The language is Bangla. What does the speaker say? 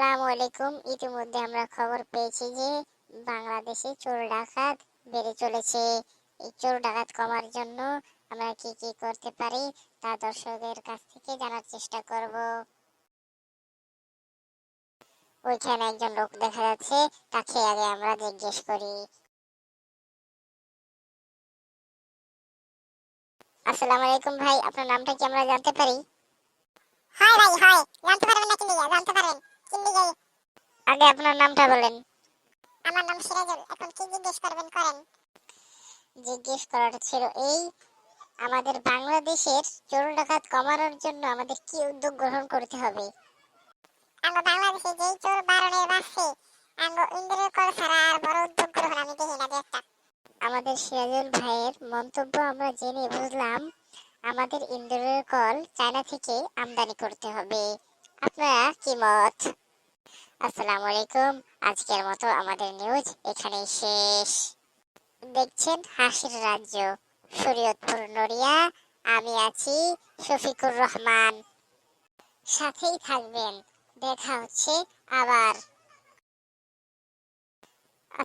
আসসালামু আলাইকুম। ইতিমধ্যে আমরা খবর পেয়েছি যে বাংলাদেশে চোর ডাকাত বেড়ে চলেছে। এই চোর ডাকাত কমার জন্য আমরা কি কি করতে পারি তা দর্শকদের কাছ থেকে জানার চেষ্টা করব। ওইখানে একজন লোক দেখা যাচ্ছে, তাকে আগে আমরা জিজ্ঞেস করি। আসসালামু আলাইকুম ভাই, আপনার নামটা কি আমরা জানতে পারি হয় ভাই হয় জানতে পারবেন না কিন্দিগা জানতে পারবেন আগে আপনার নামটা বলেন। আমার নাম সিরাজুল এখন কি জিজ্ঞেস করবেন করেন? জিজ্ঞেস করার ছিল এই আমাদের বাংলাদেশের চোর ডাকাত কমানোর জন্য আমাদের কি উদ্যোগ গ্রহণ করতে হবে? আমরা বাংলাদেশে যেই চোর বারণের বাসছে আমরা ইন্দ্রের কল ছাড়া আর বড় উদ্যোগ গ্রহণ আমি দেখি না একটা আমাদের সিরাজুল ভাইয়ের মন্তব্য আমরা জেনে বুঝলাম আমাদের ইন্দোরের কল চায়না থেকে আমদানি করতে হবে। আপনারা কি মত? আসসালামু আলাইকুম। আজকের মতো আমাদের নিউজ এখানেই শেষ। দেখছেন হাসির রাজ্য, শরীয়তপুর নড়িয়া। আমি আছি শফিকুর রহমান। সাথেই থাকবেন। দেখা হচ্ছে আবার।